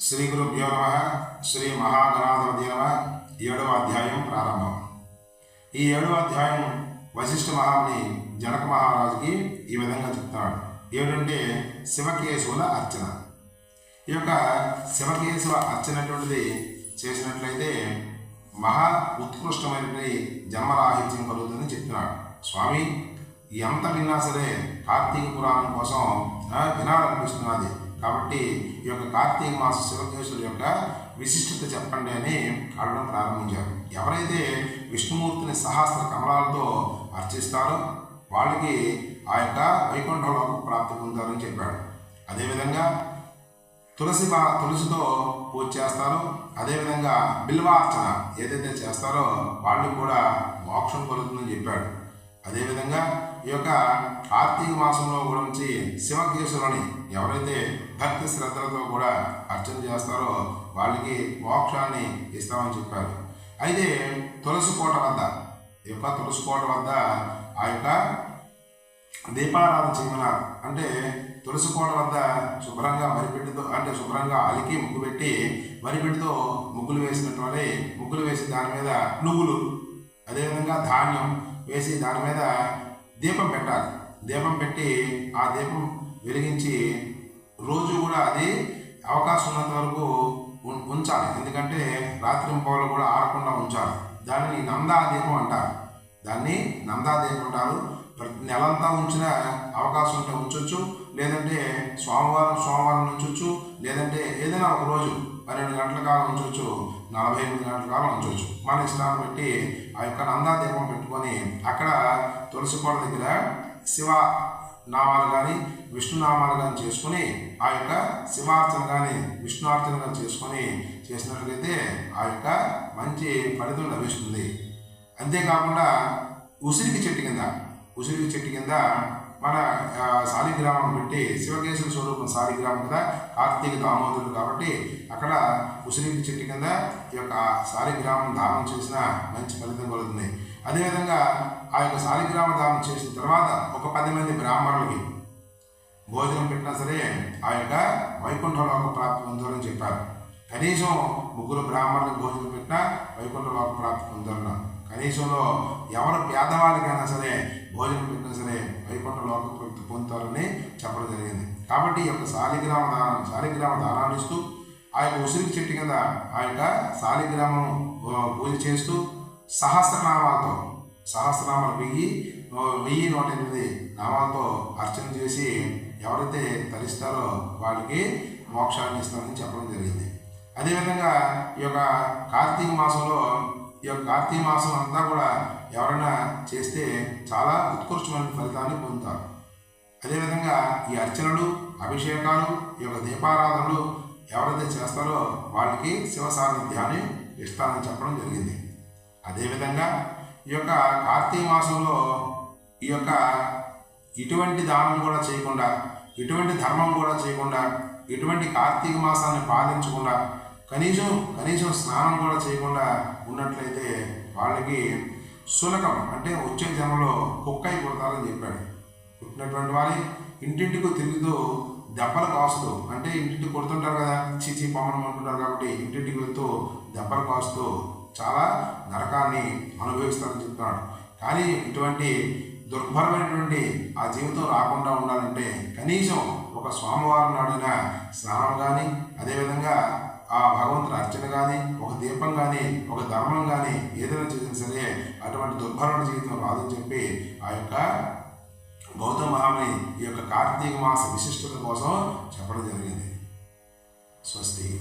శ్రీ గురుభ్యో నమ. శ్రీ మహాగణాధిపతి నమ. ఏడవ అధ్యాయం ప్రారంభం. ఈ ఏడవ అధ్యాయం వశిష్ఠ మహాముని జనక మహారాజుకి ఈ విధంగా చెప్తాడు. ఏమిటంటే శివకేశవుల అర్చన. ఈ యొక్క శివకేశవ అర్చన అటువంటిది చేసినట్లయితే మహా ఉత్కృష్టమైనటువంటి జన్మరాహిత్యం కలుగుతుందని చెప్తున్నాడు. స్వామి ఎంత విన్నా సరే కార్తీక పురాణం కోసం వినాలనిపిస్తున్నది. కాబట్టి ఈ యొక్క కార్తీక మాస శివకేశుల యొక్క విశిష్టత చెప్పండి అని అడగడం ప్రారంభించారు. ఎవరైతే విష్ణుమూర్తిని సహస్ర కమలాలతో అర్చిస్తారో వాళ్ళకి ఆ యొక్క వైకుంఠంలోకి ప్రాప్తి పొందారని చెప్పాడు. అదేవిధంగా తులసి బా తులసితో పూజ చేస్తారో. అదేవిధంగా బిల్వార్చన ఏదైతే చేస్తారో వాళ్ళు కూడా మోక్షం కలుగుతుందని చెప్పాడు. అదేవిధంగా ఈ యొక్క కార్తీక మాసంలో గురించి శివకేశులని ఎవరైతే భక్తి శ్రద్ధలతో కూడా అర్చన చేస్తారో వాళ్ళకి మోక్షాన్ని ఇస్తామని చెప్పారు. అయితే తులసి కోట వద్ద ఈ యొక్క తులసి కోట వద్ద ఆ యొక్క దీపారాధన చేయమన్నారు. అంటే తులసి కోట వద్ద శుభ్రంగా మరిపెట్టితో అంటే శుభ్రంగా అలికి ముగ్గు పెట్టి మరిపెట్టితో ముగ్గులు వేసినటువంటి ముగ్గులు వేసి దాని మీద నువ్వులు అదేవిధంగా ధాన్యం వేసి దాని మీద దీపం పెట్టాలి. దీపం పెట్టి ఆ దీపం వెలిగించి రోజు కూడా అది అవకాశం ఉన్నంత వరకు ఉం- ఉంచాలి. ఎందుకంటే రాత్రి పౌలు కూడా ఆరకుండా ఉంచాలి. దానిని నందా దీపం అంటారు. దాన్ని నందా దీపం అంటారు. ప్రతి నెలంతా ఉంచిన అవకాశం ఉంటే ఉంచవచ్చు లేదంటే సోమవారం సోమవారం ఉంచవచ్చు లేదంటే ఏదైనా ఒక రోజు పన్నెండు గంటల కాలం ఉంచవచ్చు నలభై ఎనిమిది గంటల కాలం ఉంచవచ్చు మన ఇష్టాన్ని బట్టి ఆ యొక్క నందా దీపం పెట్టుకొని అక్కడ తులసి కోట దగ్గర శివ నామాలు కానీ విష్ణునామాలు కానీ చేసుకొని ఆ యొక్క శివార్చన కానీ విష్ణుార్చన కానీ చేసుకొని చేసినట్లయితే ఆ యొక్క మంచి ఫలితం లభిస్తుంది. అంతేకాకుండా ఉసిరికి చెట్టు కింద ఉసిరికి చెట్టు కింద మన సాలిగ్రామం శాలిగ్రామం పెట్టి శివకేశవ స్వరూపం శాలిగ్రామం కదా కార్తీక దామోదరుడు కాబట్టి అక్కడ ఉసిరికి చెట్టు కింద ఈ యొక్క శాలిగ్రామం దానం చేసిన మంచి ఫలితం కలుగుతుంది. అదేవిధంగా ఆ యొక్క సాలిగ్రామ దానం చేసిన తర్వాత ఒక పది మంది బ్రాహ్మణులకి భోజనం పెట్టినా సరే ఆ యొక్క వైకుంఠలోక ప్రాప్తి పొందాలని చెప్పారు. కనీసం ముగ్గురు బ్రాహ్మణులకు భోజనం పెట్టినా వైకుంఠలోక ప్రాప్తి పొందాలన్నారు. కనీసంలో ఎవరు పేదవాళ్ళకైనా సరే భోజనం పెట్టినా సరే వైకుంఠలోక ప్రాప్తి పొందుతారని చెప్పడం జరిగింది. కాబట్టి ఈ యొక్క శాలిగ్రామ దానం శాలిగ్రామ దానాన్ని ఇస్తూ ఆ యొక్క ఉసిరికి చెట్టు కింద ఆ యొక్క శాలిగ్రామం పూజ చేస్తూ సహస్రనామాలతో సహస్రనామాలు వెయ్యి వెయ్యి నూట ఎనిమిది నామాలతో అర్చన చేసి ఎవరైతే తరిస్తారో వాళ్ళకి మోక్షాన్ని ఇస్తామని చెప్పడం జరిగింది. అదేవిధంగా ఈ యొక్క కార్తీక మాసంలో ఈ యొక్క కార్తీక మాసం అంతా కూడా ఎవరైనా చేస్తే చాలా ఉత్కృష్టమైన ఫలితాన్ని పొందుతారు. అదేవిధంగా ఈ అర్చనలు అభిషేకాలు ఈ యొక్క దీపారాధనలు ఎవరైతే చేస్తారో వాళ్ళకి శివ సాన్నిధ్యాన్ని ఇస్తానని చెప్పడం జరిగింది. అదేవిధంగా ఈ యొక్క కార్తీక మాసంలో ఈ యొక్క ఇటువంటి దానం కూడా చేయకుండా ఇటువంటి ధర్మం కూడా చేయకుండా ఇటువంటి కార్తీక మాసాన్ని పాలించకుండా కనీసం కనీసం స్నానం కూడా చేయకుండా ఉన్నట్లయితే వాళ్ళకి శునకం అంటే వచ్చే జన్మలో కుక్కై పుడతారని చెప్పాడు. పుట్టినటువంటి వారి ఇంటింటికి తిరుగుతూ దెబ్బలు కాస్తూ అంటే ఇంటింటికి కొడుతుంటారు కదా చీచి పొమ్మనం అంటుంటారు కాబట్టి ఇంటింటికి వెళ్తూ దెబ్బలు కాస్తూ చాలా నరకాన్ని అనుభవిస్తారని చెప్తున్నాడు. కానీ ఇటువంటి దుర్భరమైనటువంటి ఆ జీవితం రాకుండా ఉండాలంటే కనీసం ఒక సోమవారం నాడిన స్నానం కానీ అదేవిధంగా ఆ భగవంతుని అర్చన కానీ ఒక దీపం కానీ ఒక ధర్మం కానీ ఏదైనా చేసినా సరే అటువంటి దుర్భరమైన జీవితం రాదని చెప్పి ఆ యొక్క గౌతమ మహాముని ఈ యొక్క కార్తీక మాస విశిష్టత కోసం చెప్పడం జరిగింది. స్వస్తి.